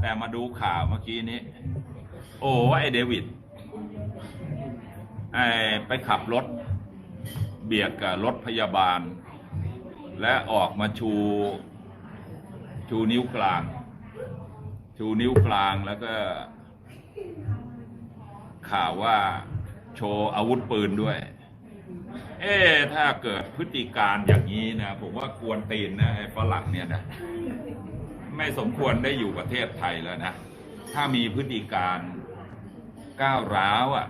แต่มาดูข่าวเมื่อกี้นี้ โอ้ไอเดวิดไอไปขับรถ เบียดกับรถพยาบาล และออกมาชู ชูนิ้วกลาง ชูนิ้วกลางแล้วก็ ข่าวว่าโชว์อาวุธปืนด้วย เอ๊ถ้าเกิดพฤติการอย่างนี้นะ ผมว่ากวนตีนนะไอ้ฝรั่งเนี่ยนะ ไม่สมควรได้อยู่ประเทศไทยแล้วนะ ถ้ามีพฤติการก้าวร้าวอะ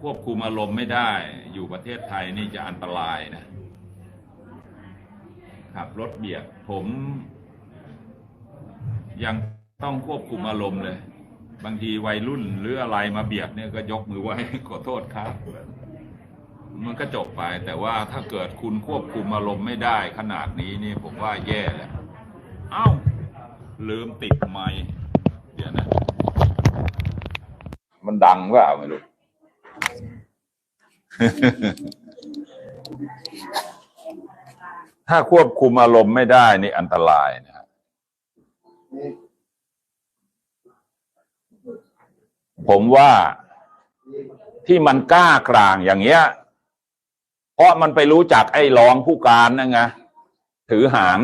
ควบคุมอารมณ์ไม่ได้ อยู่ประเทศไทยนี่จะอันตรายนะขับรถเบียดผมยังต้องควบคุมอารมณ์เลย บางทีวัยรุ่นหรืออะไรมาเบียดเนี่ยก็ยกมือไหว้ขอโทษครับ มันก็จบไป แต่ว่าถ้าเกิดคุณควบคุมอารมณ์ไม่ได้ขนาดนี้นี่ผมว่าแย่แหละ เอ้า ลืมติดไมค์เดี๋ยวนะ มันดังว่าไม่รู้ ถ้าควบคุมอารมณ์ไม่ได้นี่อันตรายนะฮะผมว่าที่มันกล้ากลางอย่างเงี้ย เพราะมันไปรู้จักไอ้รองผู้การนั่นไงถือหาง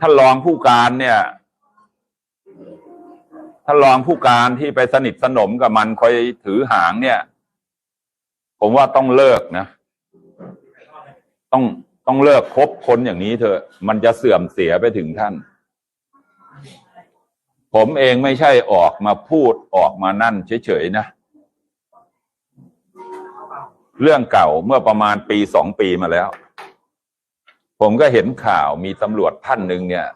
ท่านรองผู้การเนี่ยท่านรองผู้การที่ไปสนิทสนมกับมันคอยถือหางเนี่ย ผมว่าต้องเลิกนะ ต้องต้องเลิกคบคนอย่างนี้เถอะ มันจะเสื่อมเสียไปถึงท่าน ผมเองไม่ใช่ออกมาพูดออกมานั่นเฉยๆนะ เรื่องเก่าเมื่อประมาณปีสองปีมาแล้ว ผมก็เห็นข่าวมีตำรวจท่านหนึ่งเนี่ย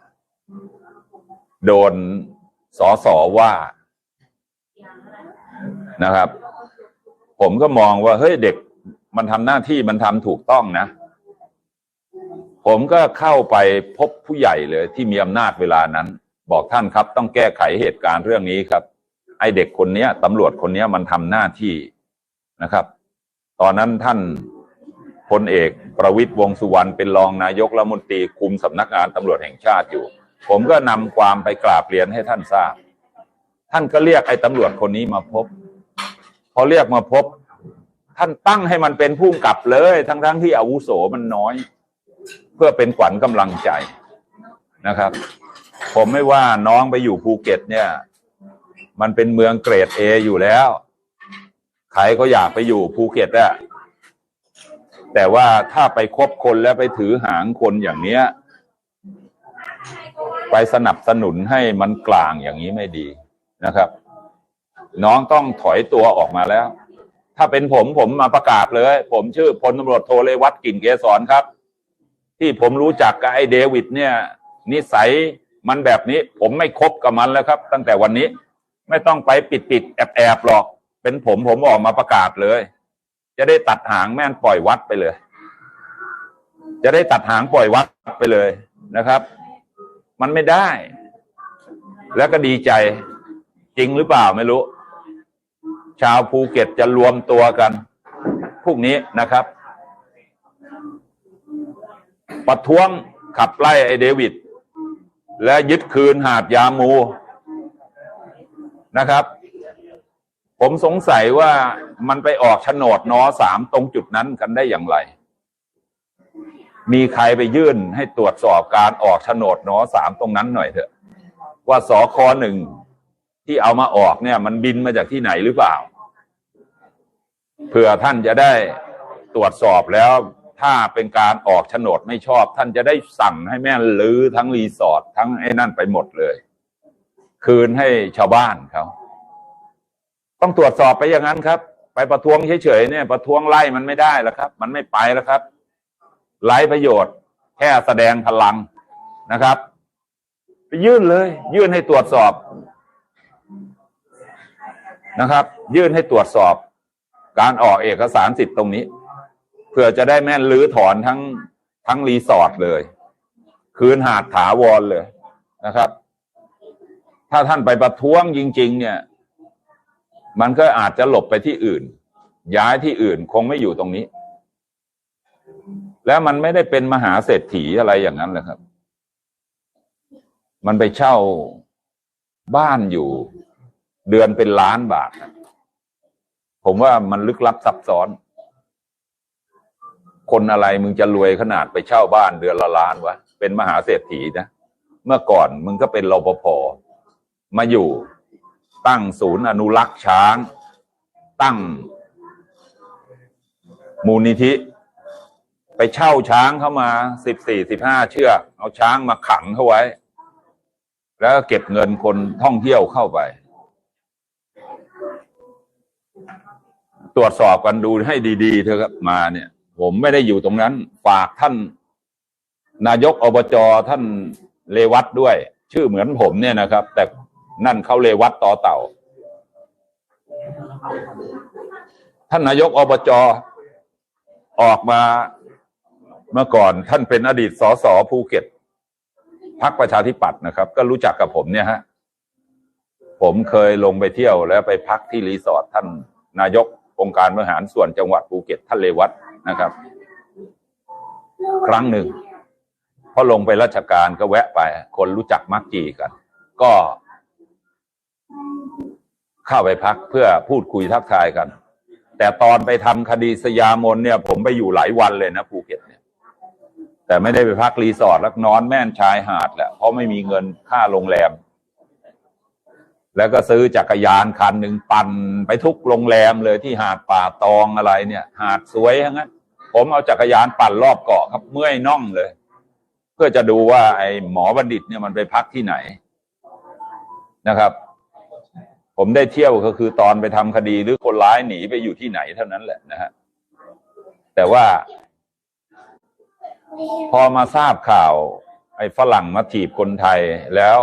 โดนสอสอว่านะครับ ผมก็มองว่าเฮ้ยเด็กมันทำหน้าที่มันทำถูกต้องนะ ผมก็เข้าไปพบผู้ใหญ่เลย ที่มีอำนาจเวลานั้น บอกท่านครับ ต้องแก้ไขเหตุการณ์เรื่องนี้ครับ ไอเด็กคนนี้ตำรวจคนนี้มันทำหน้าที่นะครับ ตอนนั้นท่าน พลเอกประวิตยวงสุวรรณเป็นรองนายกรัฐมนตรีคุมสำนักงานตำรวจแห่งชาติอยู่ ผมก็นำความไปกราบเรียนให้ท่านทราบ ท่านก็เรียกไอ้ตำรวจคนนี้มาพบ พอเรียกมาพบ ท่านตั้งให้มันเป็นผู้กำกับเลย ทั้งๆทที่อาวุโสมันน้อย เพื่อเป็นขวัญกำลังใจนะครับ ผมไม่ว่าน้องไปอยู่ภูเก็ตเนี่ย มันเป็นเมืองเกรดเออยู่แล้ว ใครก็อยากไปอยู่ภูเก็ตอะ แต่ว่าถ้าไปคบคนแล้วไปถือหางคนอย่างเนี้ย ไปสนับสนุนให้มันกลางอย่างนี้ไม่ดีนะครับ น้องต้องถอยตัวออกมาแล้ว ถ้าเป็นผมผมมาประกาศเลย ผมชื่อพลตำรวจโทเลวัตกิ่งเกษรครับ ที่ผมรู้จักกับไอ้เดวิดเนี่ย นิสัยมันแบบนี้ ผมไม่คบกับมันแล้วครับ ตั้งแต่วันนี้ไม่ต้องไปปิดปิดแอบแอบหรอก เป็นผมผมออกมาประกาศเลย จะได้ตัดหางแม่นปล่อยวัดไปเลย จะได้ตัดหางปล่อยวัดไปเลยนะครับ มันไม่ได้ แล้วก็ดีใจจริงหรือเปล่าไม่รู้ ชาวภูเก็ตจะรวมตัวกันพวกนี้นะครับ ประท้วงขับไล่ไอเดวิด และยึดคืนหาดยามูนะครับ ผมสงสัยว่า มันไปออกโฉนดนอสามตรงจุดนั้นกันได้อย่างไร มีใครไปยื่นให้ตรวจสอบการออกโฉนดนอสามตรงนั้นหน่อยเถอะ ว่าสคหนึ่งที่เอามาออกเนี่ย มันบินมาจากที่ไหนหรือเปล่าเพื่อท่านจะได้ตรวจสอบแล้ว ถ้าเป็นการออกโฉนดไม่ชอบ ท่านจะได้สั่งให้แม่ลือทั้งรีสอร์ททั้งไอ้นั่นไปหมดเลย คืนให้ชาวบ้านเขาต้องตรวจสอบไปอย่างนั้นครับ ไปประท้วงเฉยๆเนี่ย ประท้วงไล่มันไม่ได้แล้วครับ มันไม่ไปแล้วครับไร้ประโยชน์ แค่แสดงพลังนะครับ ไปยื่นเลย ยื่นให้ตรวจสอบนะครับ ยื่นให้ตรวจสอบ การออกเอกสารสิทธิ์ตรงนี้เพื่อจะได้แม่นลื้อถอนทั้งทั้งรีสอร์ทเลย คืนหาดถาวรเลยนะครับ ถ้าท่านไปประท้วงจริง ๆ เนี่ย มันก็อาจจะหลบไปที่อื่น ย้ายที่อื่นคงไม่อยู่ตรงนี้ แล้วมันไม่ได้เป็นมหาเศรษฐีอะไรอย่างนั้นแหละครับ มันไปเช่าบ้านอยู่ เดือนเป็นล้านบาท ผมว่ามันลึกลับซับซ้อน คนอะไรมึงจะรวยขนาดไปเช่าบ้านเดือนละล้านวะเป็นมหาเศรษฐีนะเมื่อก่อนมึงก็เป็นรปภมาอยู่ ตั้งศูนย์อนุรักษ์ช้าง ตั้ง มูลนิธิ ไปเช่าช้างเข้ามาสิบสี่สิบห้าเชือกเอาช้างมาขังเข้าไว้ แล้วกเก็บเงินคนท่องเที่ยวเข้าไป ตรวจสอบกันดูให้ดีๆเถอะครับมาเนี่ย ผมไม่ได้อยู่ตรงนั้น ฝากท่าน นายกอบจท่านเรวัตด้วย ชื่อเหมือนผมเนี่ยนะครับ แต่ นั่นเขาเรวัตต่อเต่า ท่านนายกอบจออกมาเมื่อก่อนท่านเป็นอดีตสสภูเก็ตพักประชาธิปัตย์นะครับ ก็รู้จักกับผมเนี่ยฮะ ผมเคยลงไปเที่ยวแล้วไปพักที่รีสอร์ทท่านนายกองค์การบริหารส่วนจังหวัดภูเก็ตท่านเลวัตนะครับ ครั้งหนึ่งพอลงไปราชการก็แวะไป คนรู้จักมักจีกัน ก็ เข้าไปพักเพื่อพูดคุยทักทายกัน แต่ตอนไปทำคดีสยามนเนี่ย ผมไปอยู่หลายวันเลยนะภูเก็ตเนี่ย แต่ไม่ได้ไปพักรีสอร์ทแล้วนอนแม่นชายหาดแหละเพราะไม่มีเงินค่าโรงแรม แล้วก็ซื้อจักรยานคันหนึ่งปั่นไปทุกโรงแรมเลยที่หาดป่าตองอะไรเนี่ย หาดสวยทั้งนั้นผมเอาจักรยานปั่นรอบเกาะครับเมื่อยน่องเลย เพื่อจะดูว่าไอ้หมอบัณฑิตเนี่ยมันไปพักที่ไหนนะครับ ผมได้เที่ยวก็คือตอนไปทำคดีหรือคนร้ายหนีไปอยู่ที่ไหนเท่านั้นแหละนะฮะแต่ว่า พอมาทราบข่าว ไอ้ฝรั่งมาจีบคนไทยแล้ว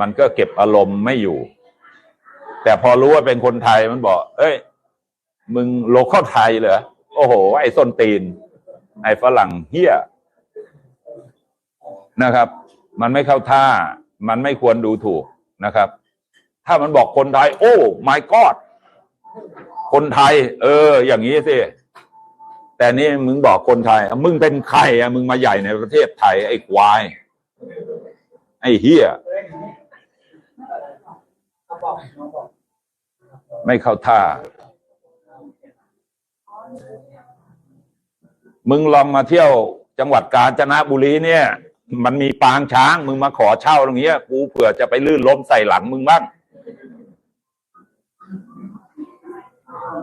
มันก็เก็บอารมณ์ไม่อยู่ แต่พอรู้ว่าเป็นคนไทยมันบอก เอ้ย มึงโลเคอลไทยเหรอโอ้โห ไอ้ส้นตีน ไอ้ฝรั่งเฮี้ยนะครับ มันไม่เข้าท่า มันไม่ควรดูถูกนะครับ ถ้ามันบอกคนไทย โอ้ my god คนไทย เออ อย่างนี้สิ แต่นี่มึงบอกคนไทย มึงเป็นใครอะมึงมาใหญ่ในประเทศไทย ไอ้ควาย ไอ้เฮียไม่เข้าท่า มึงลองมาเที่ยวจังหวัดกาญจนบุรีเนี่ย มันมีปางช้าง มึงมาขอเช่าตรงเนี้ย กูเผื่อจะไปลื่นล้มใส่หลังมึงบ้าง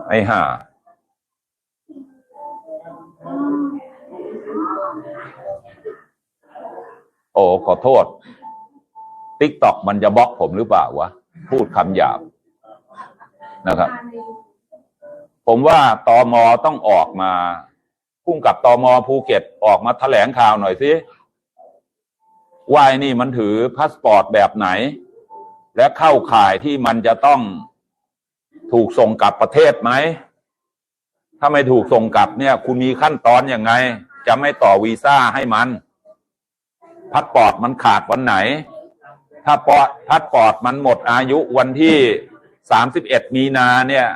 ไอ้ห่าโอ้ขอโทษติ๊กต็อกมันจะบล็อกผมหรือเปล่าวะ พูดคำหยาบนะครับ ผมว่าตอมอต้องออกมาพุ่งกับตอมอภูเก็ตออกมาแถลงข่าวหน่อยสิว่าไอ้นี่มันถือพาสปอร์ตแบบไหน และเข้าข่ายที่มันจะต้อง ถูกส่งกลับประเทศไหม ถ้าไม่ถูกส่งกลับเนี่ย คุณมีขั้นตอนอยังไง จะไม่ต่อวีซ่าให้มันพาสปอร์ตมันขาดวันไหน ถ้าปอพาสปอร์ตมันหมดอายุวันที่สามสิบเอ็ดมีนาเนี่ย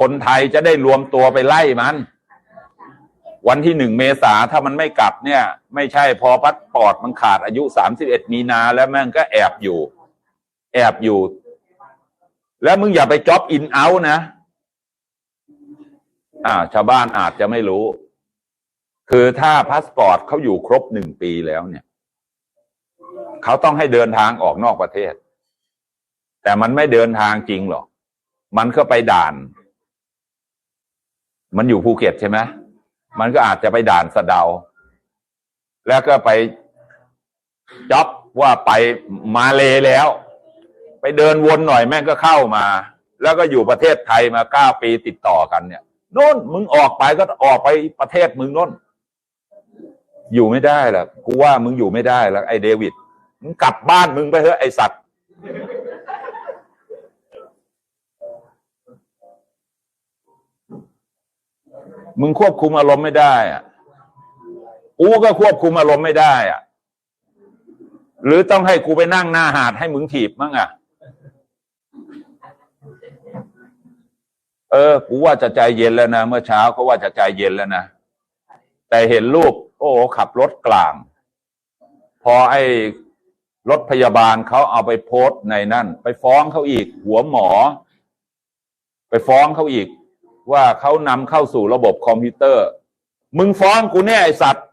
คนไทยจะได้รวมตัวไปไล่มัน วันที่หนึ่งเมษาถ้ามันไม่กลับเนี่ย ไม่ใช่พอพาสปอร์ตมันขาดอายุสามสิบเอ็ดมีนาแล้วแม่งก็แอบอยู่ แอบอยู่ แล้วมึงอย่าไปจ็อบอินเอานะ อ่า ชาวบ้านอาจจะไม่รู้ คือถ้าพาสปอร์ตเขาอยู่ครบหนึ่งปีแล้วเนี่ย เขาต้องให้เดินทางออกนอกประเทศ แต่มันไม่เดินทางจริงหรอก มันก็ไปด่าน มันอยู่ภูเก็ตใช่ไหมมันก็อาจจะไปด่านสะเดา แล้วก็ไปจ็อบว่าไปมาเลแล้ว ไปเดินวนหน่อยแม่งก็เข้ามา แล้วก็อยู่ประเทศไทยมาเก้าปีติดต่อกันเนี่ยโน่นมึงออกไปก็ออกไปประเทศมึงโน่นอยู่ไม่ได้หรอกกูว่ามึงอยู่ไม่ได้ล้วไอ้เดวิดมึงกลับบ้านมึงไปเถอะไอ้สัตว์มึงควบคุมอารมณ์ไม่ได้อะกูก็ควบคุมอารมณ์ไม่ได้อะ หรือต้องให้กูไปนั่งหน้าหาดให้มึงถีบมั้งอะ เออกูว่าจะใจเย็นแล้วนะเมื่อเช้าก็ว่าจะใจเย็นแล้วนะแต่เห็นรูป โอ้โหขับรถกลาง พอไอ้รถพยาบาลเขาเอาไปโพสในนั่น ไปฟ้องเขาอีก หัวหมอ ไปฟ้องเขาอีก ว่าเขานำเข้าสู่ระบบคอมพิวเตอร์ มึงฟ้องกูเนี่ยไอสัตว์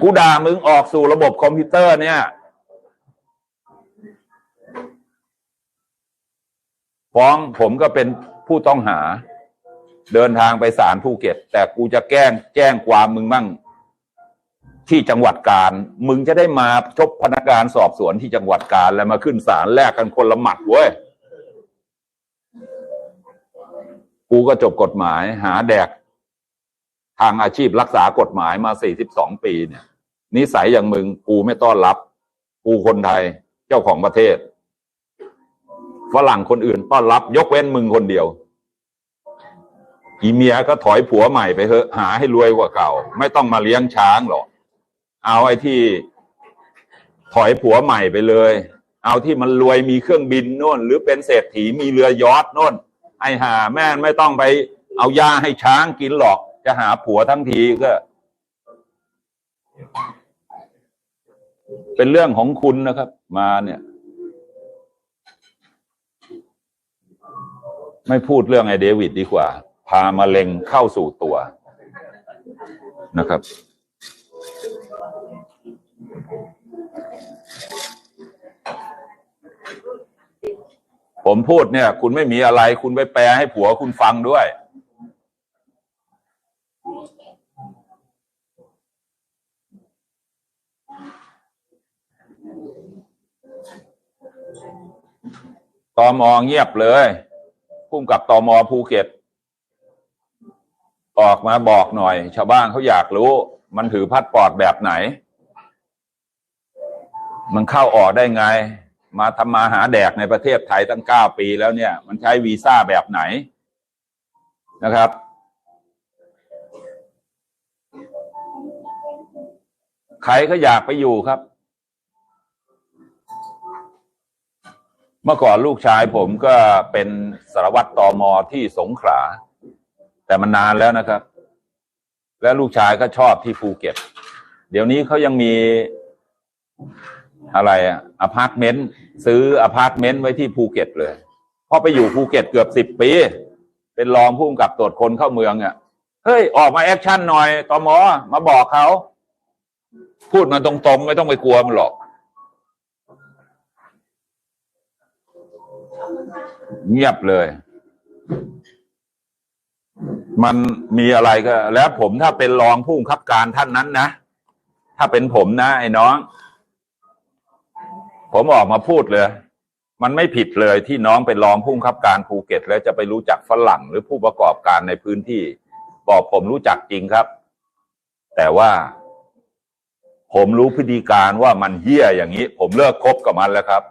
กูด่ามึงออกสู่ระบบคอมพิวเตอร์เนี่ย ฟ้องผมก็เป็นผู้ต้องหา เดินทางไปศาลภูเก็ต แต่กูจะแกล้งแจ้งความมึงมั่ง ที่จังหวัดกาญมึงจะได้มาชบพนักงานสอบสวนที่จังหวัดกาญแล้วมาขึ้นศาลแลกกันคนละหมัดเว้ยกูก็จบกฎหมายหาแดก ทางอาชีพรักษากฎหมายมา 42 ปีเนี่ยนิสัยอย่างมึงกูไม่ต้อนรับ กูคนไทยเจ้าของประเทศ ฝรั่งคนอื่นต้อนรับ ยกเว้นมึงคนเดียว อีเมียก็ถอยผัวใหม่ไปเถอะหาให้รวยกว่าเก่า ไม่ต้องมาเลี้ยงช้างหรอกเอาไอ้ที่ถอยผัวใหม่ไปเลย เอาที่มันรวยมีเครื่องบินโน่น หรือเป็นเศรษฐีมีเรือยอทโน่น ไอ้หาแม่ไม่ต้องไปเอายาให้ช้างกินหรอก จะหาผัวทั้งทีก็ เป็นเรื่องของคุณนะครับ มาเนี่ย ไม่พูดเรื่องไอ้เดวิดดีกว่า พามาเล็งเข้าสู่ตัวนะครับ ผมพูดเนี่ย คุณไม่มีอะไร คุณไปแปลให้ผัวคุณฟังด้วย ตอมอเงียบเลย พุ่มกับตอมอภูเก็ต ออกมาบอกหน่อย ชาวบ้านเขาอยากรู้ มันถือพัดปอดแบบไหน มันเข้าออกได้ไง มาทำมาหาแดกในประเทศไทยตั้งเก้าปีแล้วเนี่ย มันใช้วีซ่าแบบไหนนะครับใครก็อยากไปอยู่ครับ เมื่อก่อนลูกชายผมก็เป็นสารวัตรตอมอที่สงขลาแต่มันนานแล้วนะครับ และลูกชายก็ชอบที่ภูเก็ต เดี๋ยวนี้เขายังมีอะไรอะอพาร์ตเมนต์ซื้ออพาร์ตเมนต์ไว้ที่ภูเก็ตเลยพราะไปอยู่ภูเก็ตเกือบสิบปี เป็นรองผู้กำกับตรวจคนเข้าเมืองอะ่ะเฮ้ย ออกมาแอคชั่นหน่อยตอมอมาบอกเขา พูดมาตรงๆ ไม่ต้องไปกลัวมันหรอก เงียบเลย มันมีอะไรก็ แล้วผมถ้าเป็นรองผู้บังคับการท่านนั้นนะ ถ้าเป็นผมนะ ไอ้น้อง ผมออกมาพูดเลย มันไม่ผิดเลยที่น้องเป็นรองผู้บังคับการภูเก็ต แล้วจะไปรู้จักฝรั่งหรือผู้ประกอบการในพื้นที่ บอกผมรู้จักจริงครับ แต่ว่าผมรู้พฤติการว่ามันเหี้ยอย่างนี้ ผมเลิกคบกับมันแล้วครับ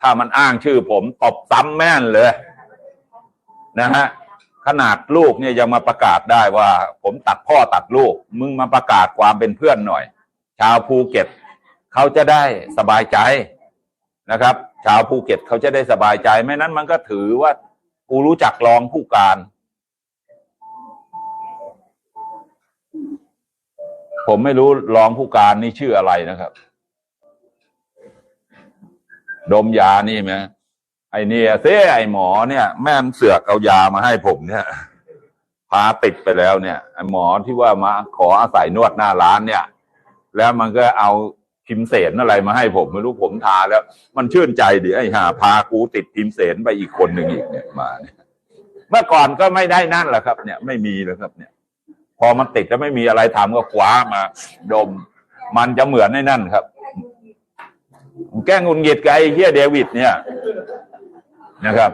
ถ้ามันอ้างชื่อผมตบซ้ำแม่นเลย นะฮะขนาดลูกเนี่ยยังมาประกาศได้ว่า ผมตัดพ่อตัดลูก มึงมาประกาศความเป็นเพื่อนหน่อย ชาวภูเก็ตเขาจะได้สบายใจนะครับ ชาวภูเก็ตเขาจะได้สบายใจไม่นั้นมันก็ถือว่า กูรู้จักรองผู้การ ผมไม่รู้รองผู้การนี่ชื่ออะไรนะครับ ดมยานี่ไหมไอเนี่ยเซ่ไอหมอเนี่ย แม่งเสือกเอายามาให้ผมเนี่ยพาติดไปแล้วเนี่ยไอหมอที่ว่ามาขออาศัยนวดหน้าร้านเนี่ย แล้วมันก็เอาพิมเสนอะไรมาให้ผมไม่รู้ผมทาแล้ว มันชื่นใจดิไอ้ห่าพากูติดพิมเสนไปอีกคนหนึ่งอีกเนี่ยมาเนี่ยเมื่อก่อนก็ไม่ได้นั่นแหละครับ เนี่ยไม่มีเลยครับ เนี่ย พอมันติดแล้วไม่มีอะไรทำก็คว้ามา ดม มันจะเหมือนในนั่นครับ แกล้งงุนหงิดกับไอ้เฮียเดวิดเนี่ยนะครับ